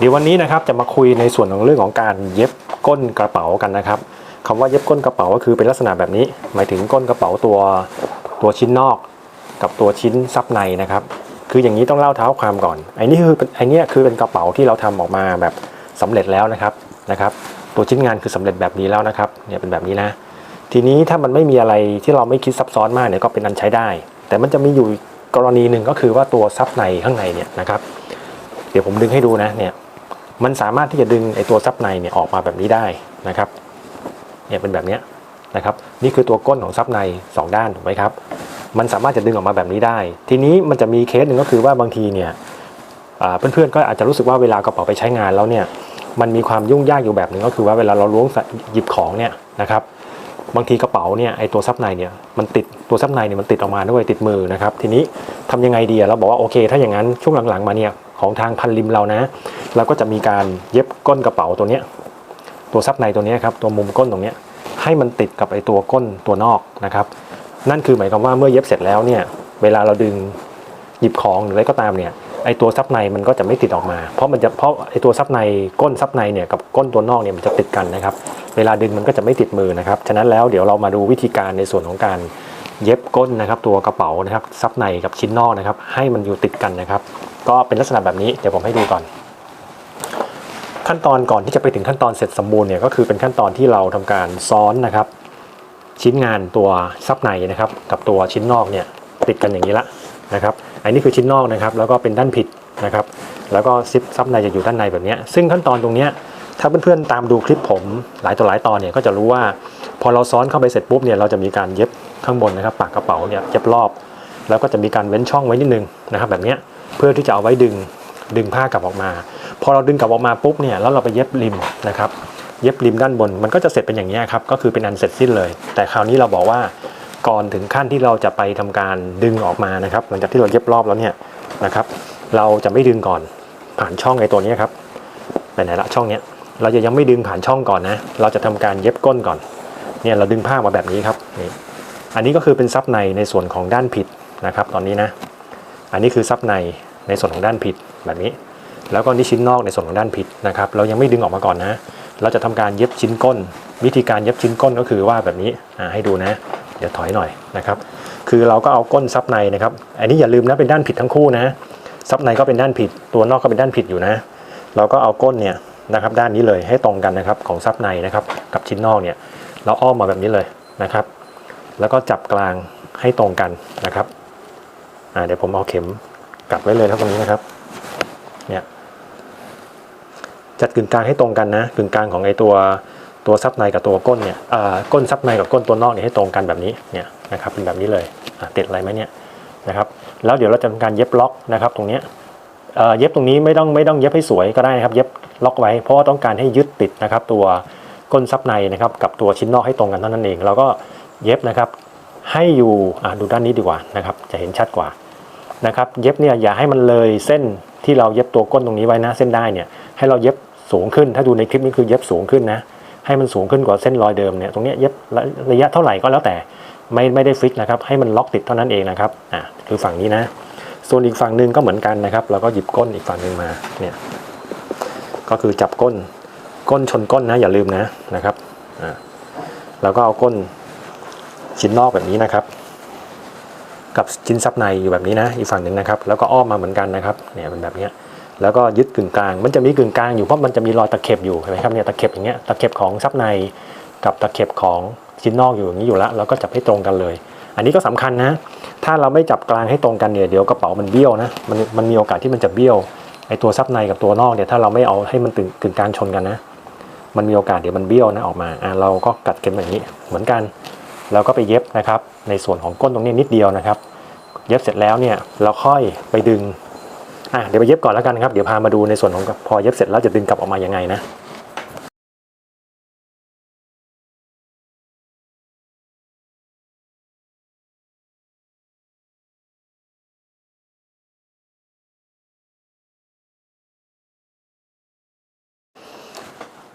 เดี๋ยววันนี้นะครับจะมาคุยในส่วนของเรื่องของการเย็บก้นกระเป๋ากันนะครับคำว่าเย็บก้นกระเป๋าก็คือเป็นลักษณะแบบนี้ หมายถึงก้นกระเป๋าตัวตัวชิ้นนอก กับตัวชิ้นซับในนะครับ คืออย่างนี้ต้องเล่าเท้าความก่อนไอ้นี่คือไอ้เนี้ยคือเป็นกระเป๋าที่เราทำออกมาแบบสำเร็จแล้วนะครับนะครับ ตัวชิ้นงานคือสำเร็จแบบนี้แล้วนะครับเนี่ยเป็นแบบนี้นะ ทีนี้ถ้ามันไม่มีอะไรที่เราไม่คิดซับซ้อนมากเนี่ยก็เป็นอันใช้ได้ แต่มันจะมีอยู่กรณีหนึ่งก็คือว่าตัวซับในข้างในเนี่ยนะครับ เดี๋ยวผมดึงให้ดูนะเนี่ย มันสามารถที่จะดึงไอตัวซับในเนี่ยออกมาแบบนี้ได้นะครับเนี่ยเป็นแบบนี้นะครับนี่คือตัวก้นของซับในสองด้านถูกไหมครับมันสามารถจะดึงออกมาแบบนี้ได้ ทีนี้มันจะมีเคสหนึ่งก็คือว่าบางทีเนี่ยอ่าเพื่อนๆก็อาจจะรู้สึกว่าเวลากระเป๋าไปใช้งานแล้วเนี่ยมันมีความยุ่งยากอยู่แบบหนึ่งก็คือว่าเวลาเราล้วงหยิบของเนี่ยนะครับบางทีกระเป๋าเนี่ยไอตัวซับในเนี่ยมันติดตัวซับในเนี่ยมันติดออกมาด้วยติดมือนะครับทีนี้ทำยังไงดีอะเราบอกว่าโอเค ถ้าอย่างนั้นช่วงหลังๆมาเนี่ยของทางพันริมเรานะ เราก็จะมีการเย็บก้นกระเป๋าตัวเนี้ยตัวซับในตัวนี้ครับตัวมุมก้นตรงนี้ให้มันติดกับไอตัวก้นตัวนอกนะครับนั่นคือหมายความว่าเมื่อเย็บเสร็จแล้วเนี่ยเวลาเราดึงหยิบของหรืออะไรก็ตามเนี่ยไอตัวซับในมันก็จะไม่ติดออกมา เพราะมันจะเพราะไอตัวซับในก้นซับในเนี่ยกับก้นตัวนอกเนี่ยมันจะติดกันนะครับ เวลาดึงมันก็จะไม่ติดมือนะครับฉะนั้นแล้วเดี๋ยวเรามาดูวิธีการในส่วนของการเย็บก้นนะครับ ตัวกระเป๋านะครับซับในกับชิ้นนอกนะครับ ให้มันอยู่ติดกันนะครับ ก็เป็นลักษณะแบบนี้เดี๋ยวผมให้ดูก่อน ขั้นตอนก่อนที่จะไปถึงขั้นตอนเสร็จสมบูรณ์เนี่ยก็คือเป็นขั้นตอนที่เราทำการซ้อนนะครับ ชิ้นงานตัวซับในนะครับ กับตัวชิ้นนอกเนี่ยติดกันอย่างนี้ละนะครับ อันนี้คือชิ้นนอกนะครับ แล้วก็เป็นด้านผิดนะครับ แล้วก็ซิปซับในจะอยู่ด้านในแบบนี้ซึ่งขั้นตอนตรงนี้ถ้าเพื่อนๆตามดูคลิปผมหลายต่อหลายตอนเนี่ยก็จะรู้ว่า พอเราซ้อนเข้าไปเสร็จปุ๊บเนี่ยเราจะมีการเย็บข้างบนนะครับ ปากกระเป๋าเนี่ยเย็บรอบ แล้วก็จะมีการเว้นช่องไว้นิดนึงนะครับ แบบนี้เพื่อที่จะเอาไว้ดึงดึงผ้ากลับออกมา อเราดึงกลับออกมาปุ๊บเนี่ยแล้วเราไปเย็บริมนะครับเย็บริมด้านบนมันก็จะเสร็จเป็นอย่างนี้ครับก็คือเป็นอันเสร็จสิ้นเลย แต่คราวนี้เราบอกว่าก่อนถึงขั้นที่เราจะไปทำการดึงออกมานะครับ หลังจากที่เราเย็บรอบแล้วเนี่ยนะครับ เราจะไม่ดึงก่อนผ่านช่องไอ้ตัวนี้ครับไปไหนละช่องเนี้ยเราจะยังไม่ดึงผ่านช่องก่อนนะเราจะทำการเย็บก้นก่อนเนี่ยเราดึงผ้ามาแบบนี้ครับนี่อันนี้ก็คือเป็นซับในในส่วนของด้านผิดนะครับ ตอนนี้นะ อันนี้คือซับในในส่วนของด้านผิดแบบนี้ แล้วก็นี่ชิ้นนอกในส่วนของด้านผิดนะครับเรายังไม่ดึงออกมาก่อนนะ เราจะทำการเย็บชิ้นก้น วิธีการเย็บชิ้นก้นก็คือว่าแบบนี้ให้ดูนะ เดี๋ยวถอยหน่อยนะครับคือเราก็เอาก้นซับในนะครับ อันนี้อย่าลืมนะเป็นด้านผิดทั้งคู่นะซับในก็เป็นด้านผิด ตัวนอกก็เป็นด้านผิดอยู่นะ เราก็เอาก้นเนี่ยนะครับด้านนี้เลยให้ตรงกันนะครับของซับในนะครับกับชิ้นนอกเนี่ยเราอ้อมมาแบบนี้เลยนะครับ แล้วก็จับกลางให้ตรงกันนะครับเดี๋ยวผมเอาเข็มกลับไว้เลยครับตรงนี้นะครับเนี่ย จัดกึ่งกลางให้ตรงกันนะกึ่งกลางของไอตัวตัวซับในกับตัวก้นเนี่ยก้นซับในกับก้นตัวนอกเนี่ยให้ตรงกันแบบนี้เนี่ยนะครับเป็นแบบนี้เลยติดอะไรไหมเนี่ยนะครับแล้วเดี๋ยวเราจะทำการเย็บล็อกนะครับตรงเนี้ยเย็บตรงนี้ไม่ต้องไม่ต้องเย็บให้สวยก็ได้นะครับ เย็บล็อกไว้เพราะว่าต้องการให้ยึดติดนะครับ ตัวก้นซับในนะครับกับตัวชิ้นนอกให้ตรงกันเท่านั้นเองเราก็เย็บนะครับให้อยู่ดูด้านนี้ดีกว่านะครับจะเห็นชัดกว่านะครับเย็บเนี่ยอย่าให้มันเลยเส้นที่เราเย็บตัวก้นตรงนี้ไว้นะเส้นได้เนี่ยให้เราเย็บ สูงขึ้น ถ้าดูในคลิปนี้คือเย็บสูงขึ้นนะ ให้มันสูงขึ้นกว่าเส้นรอยเดิมเนี่ย ตรงนี้เย็บระระยะเท่าไหร่ก็แล้วแต่ ไม่ไม่ได้ฟิกนะครับ ให้มันล็อกติดเท่านั้นเองนะครับ อะคือฝั่งนี้นะ ส่วนอีกฝั่งหนึ่งก็เหมือนกันนะครับ เราก็หยิบก้นอีกฝั่งหนึ่งมา เนี่ย ก็คือจับก้น ก้นชนก้นนะ อย่าลืมนะ นะครับ อ่า แล้วก็เอาก้นชิ้นนอกแบบนี้นะครับ กับชิ้นซับในอยู่แบบนี้นะ อีกฝั่งหนึ่งนะครับ แล้วก็อ้อมมาเหมือนกันนะครับ เนี่ยเป็นแบบนี้ แล้วก็ยึดกึ่งกลาง มันจะมีกึ่งกลางอยู่เพราะมันจะมีรอยตะเข็บอยู่เห็นไหมครับเนี่ยตะเข็บอย่างเงี้ยตะเข็บของซับในกับตะเข็บของชิ้นนอกอยู่อย่างนี้อยู่แล้วเราก็จับให้ตรงกันเลย อันนี้ก็สำคัญนะ ถ้าเราไม่จับกลางให้ตรงกันเนี่ยเดี๋ยวกระเป๋ามันเบี้ยวนะมันมันมีโอกาสที่มันจะเบี้ยวไอตัวซับในกับตัวนอกเนี่ยถ้าเราไม่เอาให้มันตึงกึ่งกลางชนกันนะ มันมีโอกาสเดี๋ยวมันเบี้ยวนะออกมาอ่าเราก็กัดเข็มแบบนี้เหมือนกันเราก็ไปเย็บนะครับ ในส่วนของก้นตรงนี้นิดเดียวนะครับ เย็บเสร็จแล้วเนี่ยเราค่อยไปดึง อะเดี๋ยวไปเย็บก่อนแล้วกันครับ เดี๋ยวพามาดูในส่วนของพอเย็บเสร็จแล้วจะดึงกลับออกมายังไงนะ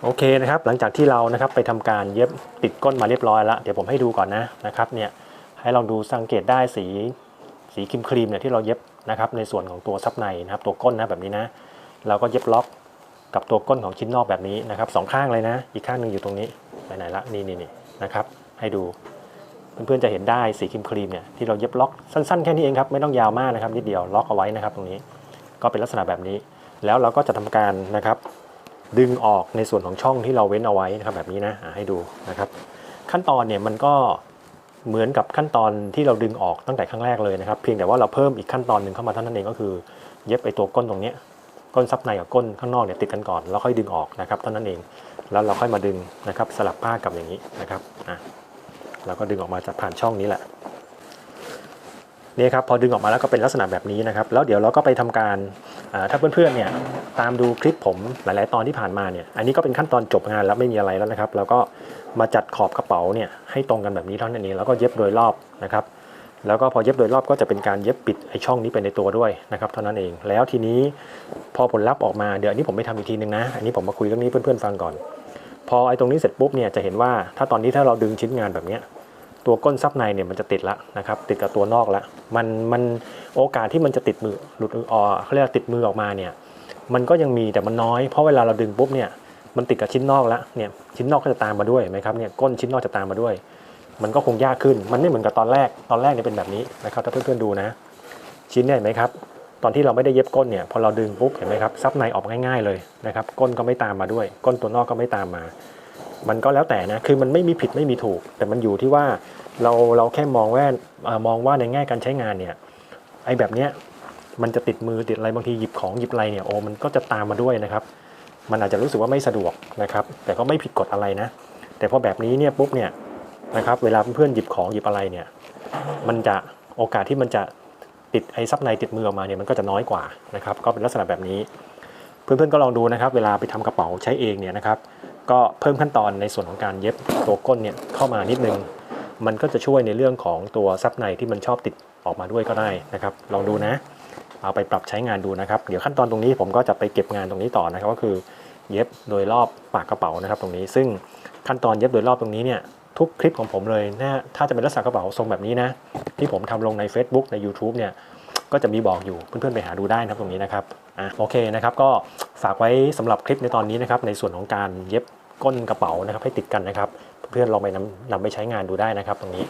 โอเคนะครับหลังจากที่เรานะครับไปทำการเย็บติดก้นมาเรียบร้อยแล้ว เดี๋ยวผมให้ดูก่อนนะนะครับเนี่ยให้ลองดูสังเกตได้สีสีครีมครีมเนี่ยที่เราเย็บ นะครับในส่วนของตัวซับในนะครับตัวก้นนะแบบนี้นะ เราก็เย็บล็อกกับตัวก้นของชิ้นนอกแบบนี้นะครับสองข้างเลยนะ อีกข้างหนึ่งอยู่ตรงนี้ไปไหนละนี่นี่นี่นะครับให้ดูเพื่อนๆจะเห็นได้สีครีมครีมเนี่ยที่เราเย็บล็อกสั้นๆแค่นี้เองครับไม่ต้องยาวมากนะครับนิดเดียวล็อกเอาไว้นะครับตรงนี้ก็เป็นลักษณะแบบนี้ แล้วเราก็จะทำการนะครับ ดึงออกในส่วนของช่องที่เราเว้นเอาไว้นะครับแบบนี้นะให้ดูนะครับ ขั้นตอนเนี่ยมันก็ เหมือนกับขั้นตอนที่เราดึงออกตั้งแต่ครั้งแรกเลยนะครับ เพียงแต่ว่าเราเพิ่มอีกขั้นตอนหนึ่งเข้ามาเท่านั้นเองก็คือ เย็บไปตัวก้นตรงนี้ก้นซับในกับก้นข้างนอกเนี่ยติดกันก่อนแล้วค่อยดึงออกนะครับเท่านั้นเองแล้วเราค่อยมาดึงนะครับสลับผ้ากับอย่างนี้นะครับอะเราก็ดึงออกมาจากผ่านช่องนี้แหละนี่ครับพอดึงออกมาแล้วก็เป็นลักษณะแบบนี้นะครับ แล้วเดี๋ยวเราก็ไปทำการ ถ้าเพื่อนๆเนี่ยตามดูคลิปผมหลาย ๆ ตอนที่ผ่านมาเนี่ยอันนี้ก็เป็นขั้นตอนจบงานแล้วไม่มีอะไรแล้วนะครับ แล้วก็มาจัดขอบกระเป๋าเนี่ยให้ตรงกันแบบนี้เท่านั้นเองแล้วก็เย็บโดยรอบนะครับ แล้วก็พอเย็บโดยรอบก็จะเป็นการเย็บปิดไอช่องนี้ไปในตัวด้วยนะครับเท่านั้นเอง แล้วทีนี้พอผลลัพธ์ออกมาเดี๋ยวอันนี้ผมไม่ทำอีกทีนึงนะอันนี้ผมมาคุยเรื่องนี้เพื่อนๆฟังก่อน พอไอตรงนี้เสร็จปุ๊บเนี่ยจะเห็นว่าถ้าตอนนี้ถ้าเราดึงชิ้นงานแบบเนี้ย ตัวก้นซับในเนี่ยมันจะติดละนะครับติดกับตัวนอกละมันมันโอกาสที่มันจะติดมือหลุดออกเขาเรียกว่าติดมือออกมาเนี่ยมันก็ยังมีแต่มันน้อยเพราะเวลาเราดึงปุ๊บเนี่ยมันติดกับชิ้นนอกละเนี่ยชิ้นนอกก็จะตามมาด้วยไหมครับเนี่ยก้นชิ้นนอกจะตามมาด้วย มันก็คงยากขึ้นมันไม่เหมือนกับตอนแรกตอนแรกเนี่ยเป็นแบบนี้นะครับถ้าเพื่อนๆดูนะ ชิ้นเนี่ยเห็นไหมครับตอนที่เราไม่ได้เย็บก้นเนี่ยพอเราดึงปุ๊บเห็นไหมครับซับในออกง่ายๆเลยนะครับก้นก็ไม่ตามมาด้วย ก้นตัวนอกก็ไม่ตามมา มันก็แล้วแต่นะคือมันไม่มีผิดไม่มีถูก แต่มันอยู่ที่ว่าเราเราแค่มองว่ามองว่าในแง่การใช้งานเนี่ยไอ้แบบเนี้ยมันจะติดมือติดอะไรบางทีหยิบของหยิบอะไรเนี่ยโอ้มันก็จะตามมาด้วยนะครับ มันอาจจะรู้สึกว่าไม่สะดวกนะครับ แต่ก็ไม่ผิดกฎอะไรนะ แต่พอแบบนี้เนี่ยปุ๊บเนี่ยนะครับเวลาเพื่อนหยิบของหยิบอะไรเนี่ยมันจะโอกาสที่มันจะติดไอ้ซับในติดมือออกมาเนี่ยมันก็จะน้อยกว่านะครับก็เป็นลักษณะแบบนี้ เพื่อนๆก็ลองดูนะครับ เวลาไปทำกระเป๋าใช้เองเนี่ยนะครับ ก็เพิ่มขั้นตอนในส่วนของการเย็บตัวก้นเนี่ยเข้ามานิดนึง มันก็จะช่วยในเรื่องของตัวซับในที่มันชอบติดออกมาด้วยก็ได้นะครับ ลองดูนะ เอาไปปรับใช้งานดูนะครับ เดี๋ยวขั้นตอนตรงนี้ผมก็จะไปเก็บงานตรงนี้ต่อนะครับ ก็คือเย็บโดยรอบปากกระเป๋านะครับ ตรงนี้ ซึ่งขั้นตอนเย็บโดยรอบตรงนี้เนี่ยทุกคลิปของผมเลยนะถ้าจะเป็นลักษณะกระเป๋าทรงแบบนี้นะที่ผมทำลงใน Facebook ใน YouTube เนี่ย ก็จะมีบอกอยู่เพื่อนๆไปหาดูได้นะครับตรงนี้นะครับอะโอเคนะครับก็ฝากไว้สำหรับคลิปในตอนนี้นะครับในส่วนของการเย็บก้นกระเป๋านะครับให้ติดกันนะครับ เพื่อนๆลองไปนำนำไปใช้งานดูได้นะครับตรงนี้